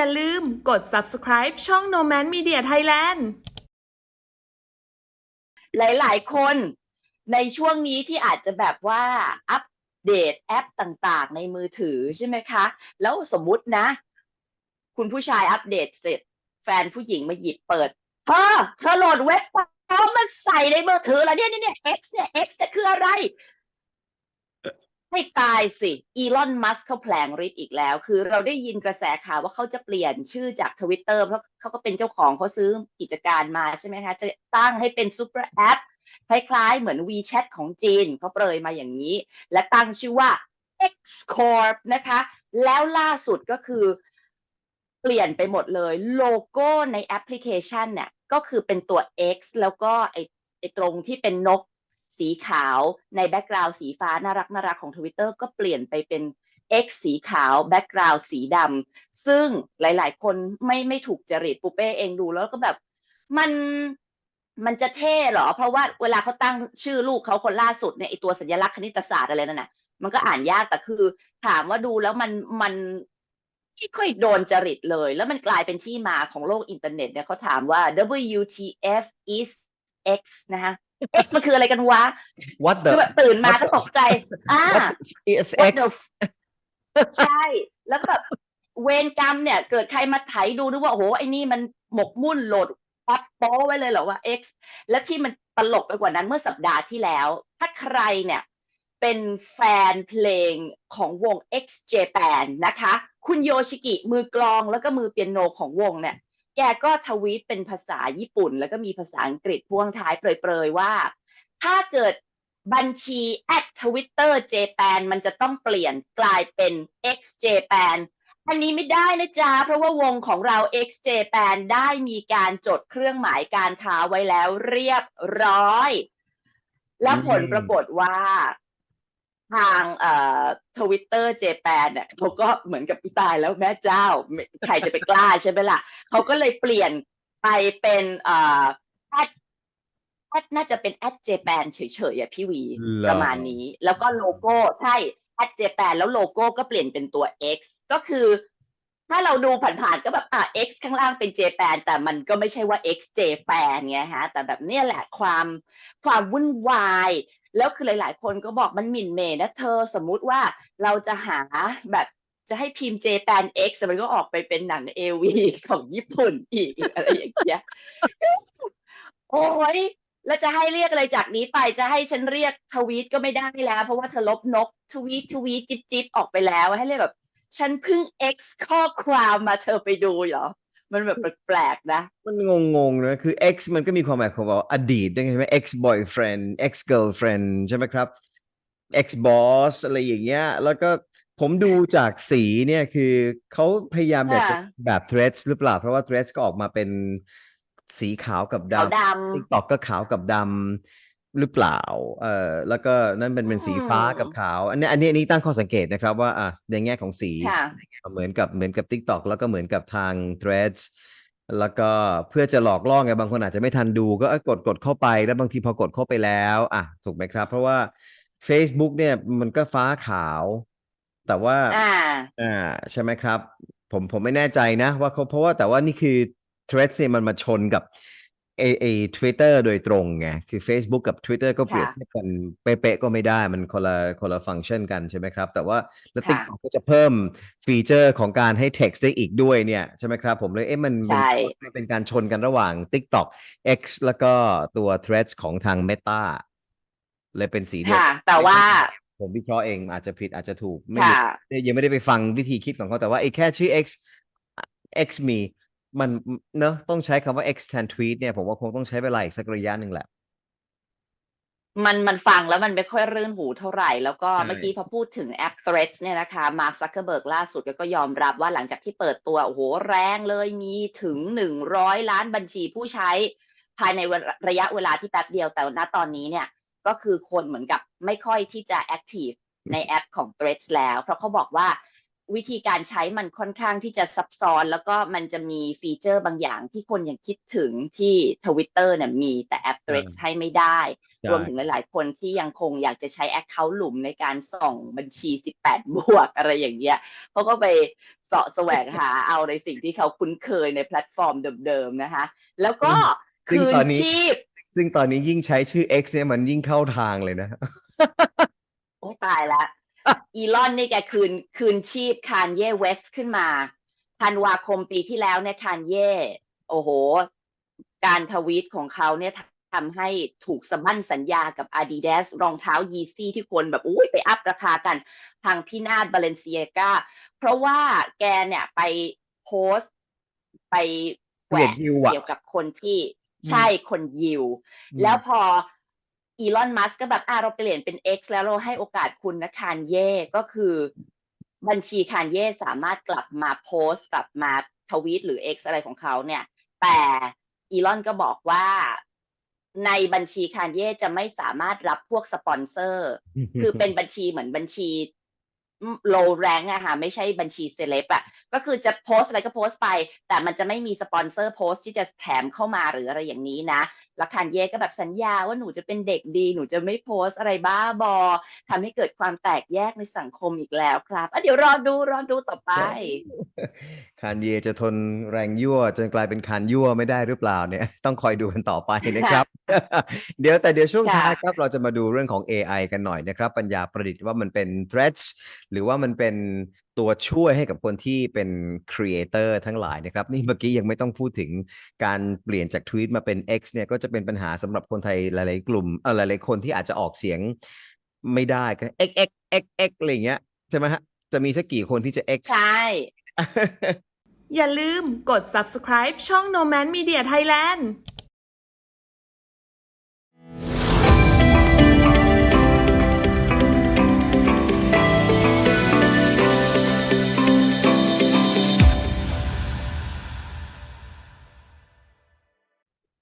อย่าลืมกด subscribe ช่อง Noman Media Thailand หลาย ๆ คนในช่วงนี้ที่อาจจะแบบว่าอัปเดตแอปต่างๆ ในมือถือใช่ไหมคะ แล้วสมมุตินะ คุณผู้ชายอัปเดตเสร็จ แฟนผู้หญิงมาหยิบเปิดเธอเธอโหลดเว็บปลอมมาใส่ในมือถือแล้วเนี่ยเนี่ยเนี่ย X เนี่ย X เนี่ยคืออะไร ให้ตายสิอีลอนมัสเขาแผลงฤทธิ์อีกแล้ว คือเราได้ยินกระแสข่าวว่าเขาจะเปลี่ยนชื่อจากทวิตเตอร์เพราะเขาก็เป็นเจ้าของเขาซื้อกิจการมาใช่ไหมคะจะตั้งให้เป็นซูเปอร์แอปคล้ายๆ เหมือน WeChat ของจีนเขาเปรยมาอย่างนี้ และตั้งชื่อว่า X Corp นะคะ แล้วล่าสุดก็คือเปลี่ยนไปหมดเลย โลโก้ในแอปพลิเคชันเนี่ยก็คือเป็นตัว X แล้วก็ไอไอตรงที่เป็นนก สีขาวในแบ็กกราวด์สีฟ้าน่ารักน่ารักของ Twitter ก็เปลี่ยนไปเป็น X สีขาวแบ็กกราวด์สีดำซึ่งหลาย ๆ คนไม่ไม่ถูกจริตปูเป้เองดูแล้วก็แบบมันมันจะเท่หรอ เพราะว่าเวลาเขาตั้งชื่อลูกเขาคนล่าสุดเนี่ยไอตัวสัญลักษณ์คณิตศาสตร์อะไรนั่นน่ะมันก็อ่านยากแต่คือถามว่าดูแล้วมันมันไม่ค่อยโดนจริตเลย แล้วมันกลายเป็นที่มาของโลกอินเทอร์เน็ตเนี่ยเขาถามว่า WTF is X นะคะ X มันคืออะไรกันวะ What คือ the แบบตื่นมา what ก็ the- ตกใจอ่า is What X the f- ใช่ แล้วก็แบบเวรกรรมเนี่ย เกิดใครมาไถดูนึกว่าโอ้โหไอ้นี่มันหมกมุ่นโหลดแอปโป้ไว้เลยเหรอว่า X และที่มันตลกไปกว่านั้นเมื่อสัปดาห์ที่แล้ว ถ้าใครเนี่ย เป็นแฟนเพลงของวง X Japan นะคะ คุณโยชิกิมือกลองแล้วก็มือเปียโนของวงเนี่ย แกก็ทวีตเป็นภาษาญี่ปุ่น แล้วก็มีภาษาอังกฤษพ่วงท้ายเปรยๆว่า ถ้าเกิดบัญชี at Twitter Japan มันจะต้องเปลี่ยนกลายเป็น X Japan อันนี้ไม่ได้นะจ๊ะ เพราะว่าวงของเรา X Japan ได้มีการจดเครื่องหมายการค้าไว้แล้วเรียบร้อย และผลปรากฏว่า ทางเอ่อทวิตเตอร์เจแปนเนี่ยเขาก็เหมือนกับพี่ตายแล้วแม่เจ้าไม่ใครจะไปกล้าใช่ไหมล่ะเขาก็เลยเปลี่ยนไปเป็นเอ่อแอดแอดน่าจะเป็นแอดเจแปนเฉยๆอะพี่วีเหรอประมาณนี้ แล้วก็โลโก้ใช่แอดเจแปนแล้วโลโก้ก็เปลี่ยนเป็นตัว X ก็คือ ถ้าเราดูผ่านๆก็แบบอะ X ข้างล่างเป็น j p a n แต่มันก็ไม่ใช่ว่า X j p a n ไงฮะ แต่แบบเนี้ยแหละความความวุ่นวาย แล้วคือหลาย ๆ คนก็บอกมันหมิ่นเมนะเธอสมมุติว่าเราจะหาแบบจะให้พิมพ์ j p a n X มันก็ออกไปเป็นหนังเอวีของญี่ปุ่นอีกอะไรอย่างเงี้ยโอ้ยแล้วจะให้เรียกอะไรจากนี้ไปจะให้ฉันเรียกทวีตก็ไม่ได้แล้ว เพราะว่าเธอลบนกทวีตทวีตจิบจิบออกไปแล้วให้เรียกแบบ ฉันเพิ่ง X ข้อความมาเธอไปดูเหรอ มันแบบแปลกๆนะ มันงงๆนะคือ X มันก็มีความหมายของว่าอดีตด้วยไงใช่ไหม X boyfriend X girlfriend ใช่ไหมครับ X boss อะไรอย่างเงี้ย แล้วก็ผมดูจากสีเนี่ยคือเขาพยายามอยากจะค่ะแบบ threads หรือเปล่า เพราะว่า threads ก็ออกมาเป็นสีขาวกับขาวดำด TikTok ก็ขาวกับดำ หรือเปล่า เอ่อ แล้วก็นั่นเป็นเป็นสีฟ้าอืมกับขาว อันนี้อันนี้อันนี้ตั้งข้อสังเกตนะครับว่าอะในแง่ของสีำค่ะเหมือนกับเหมือนกับ TikTok แล้วก็เหมือนกับทาง Threads แล้วก็เพื่อจะหลอกล่อไงบางคนอาจจะไม่ทันดู ก็เอ้ยกดกดเข้าไปแล้วบางทีพอกดเข้าไปแล้วอะถูกไหมครับ เพราะว่า Facebook เนี่ยมันก็ฟ้าขาว แต่ว่าอ่าอ่าใช่ไหมครับ ผมผมไม่แน่ใจนะว่าเขาเพราะว่าแต่ว่านี่คือ Threads เนี่ยมันมาชนกับ เอเอ Twitter โดยตรงไงคือ Facebook กับ Twitter ก็เปรียบค่ะเทียบกันเป๊ะๆก็ไม่ได้มันคนละคนละฟังก์ชันกันใช่ไหมครับ แต่ว่าแล้วค่ะ TikTok ก็จะเพิ่มฟีเจอร์ของการให้ text ได้อีกด้วยเนี่ยใช่ไหมครับ ผมเลยเอ๊ะมันมันใช่มันเป็นการชนกันระหว่าง TikTok X แล้วก็ตัว Threads ของทาง Meta เลยเป็นสีเดียวค่ะกันแต่ว่าผมวิเคราะห์เองอาจจะผิดอาจจะถูกไม่รู้ค่ะยังไม่ได้ไปฟังวิธีคิดของเขาแต่ว่าไอ้แค่ชื่อ X X มี มันเนอะต้องใช้คำว่า X แทน tweet เนี่ยผมว่าคงต้องใช้เวลาอีกสักระยะหนึ่งแหละ มันมันฟังแล้วมันไม่ค่อยรื่นหูเท่าไหร่ แล้วก็ใช่เมื่อกี้พอพูดถึงแอป Threads เนี่ยนะคะมาร์คซักเคอร์เบิร์กล่าสุดก็ยอมรับว่าหลังจากที่เปิดตัวโอ้โหแรงเลยมีถึงหนึ่งร้อยล้านบัญชีผู้ใช้ ภายในระยะเวลาที่แป๊บเดียวแต่ณตอนนี้เนี่ย ก็คือคนเหมือนกับไม่ค่อยที่จะแอคทีฟในแอปของ Threads แล้ว เพราะเขาบอกว่า วิธีการใช้มันค่อนข้างที่จะซับซ้อน แล้วก็มันจะมีฟีเจอร์บางอย่างที่คนยังคิดถึงที่ Twitter เนี่ยมีแต่แอป Threads ให้ไม่ได้ใช่รวมถึงหลาย ๆ คนที่ยังคงอยากจะใช้ Account หลุมในการส่องบัญชี 18 บวกอะไรอย่างเงี้ยเขาก็ไปเสาะแสวงหาเอาในสิ่งที่เขาคุ้นเคยในแพลตฟอร์มเดิม ๆ นะคะ แล้วก็ซึ่งคืนตอนนี้ชีพ ซึ่งตอนนี้ยิ่งใช้ชื่อ X เนี่ยมันยิ่งเข้าทางเลยนะ โอ้ตายละ อีลอนนี่แกคืนคืนชีพคานเย่เวสขึ้นมาธันวาคมปีที่แล้วเนี่ยคานเย่โอ้โห การทวีตของเขาเนี่ยทำให้ถูกสมบันสัญญากับ Adidas รองเท้ายีซี่ที่คนแบบอุ้ยไปอัพราคากันพังพินาศบาเลนเซียกาเพราะว่าแกเนี่ยไปโพสต์ไปแหวะเกลียดยิวอะเกี่ยวกับคนที่ใช่คนยิว แล้วพอ อีลอนมัสก็แบบอะเราเปลี่ยนเป็น X แล้วเราให้โอกาสคุณนะคานเย่ก็คือบัญชีคานเย่สามารถกลับมาโพสต์กลับมาทวีตหรือ X อะไรของเขาเนี่ย แต่อีลอนก็บอกว่าในบัญชีคานเย่จะไม่สามารถรับพวกสปอนเซอร์ คือเป็นบัญชีเหมือนบัญชีโลแรงอะค่ะไม่ใช่บัญชีเซเลบอะก็คือจะโพสต์อะไรก็โพสต์ไป แต่มันจะไม่มีสปอนเซอร์โพสต์ที่จะแถมเข้ามาหรืออะไรอย่างนี้นะ แล้วคันเย่ก็แบบสัญญาว่าหนูจะเป็นเด็กดี หนูจะไม่โพสอะไรบ้าบอทำให้เกิดความแตกแยกในสังคมอีกแล้วครับอะเดี๋ยวรอดูรอดูต่อไป คานเยจะทนแรงยั่ว จนกลายเป็นคานยั่วไม่ได้หรือเปล่าเนี่ย ต้องคอยดูกันต่อไปนะครับ เดี๋ยวแต่เดี๋ยวช่วงท้ายครับ เราจะมาดูเรื่องของ AI กันหน่อยนะครับ ปัญญาประดิษฐ์ว่ามันเป็น threats หรือว่ามันเป็น ตัวช่วยให้กับคนที่เป็น creator ทั้งหลายนะครับ นี่เมื่อกี้ยังไม่ต้องพูดถึงการเปลี่ยนจากทวีตมาเป็น X เนี่ยก็จะเป็นปัญหาสำหรับคนไทยหลายๆกลุ่มเออหลายๆคนที่อาจจะออกเสียงไม่ได้ก็ X X X X อะไรอย่างเงี้ยใช่ไหมฮะจะมีสักกี่คนที่จะ X ใช่ อย่าลืมกด subscribe ช่อง No Man Media Thailand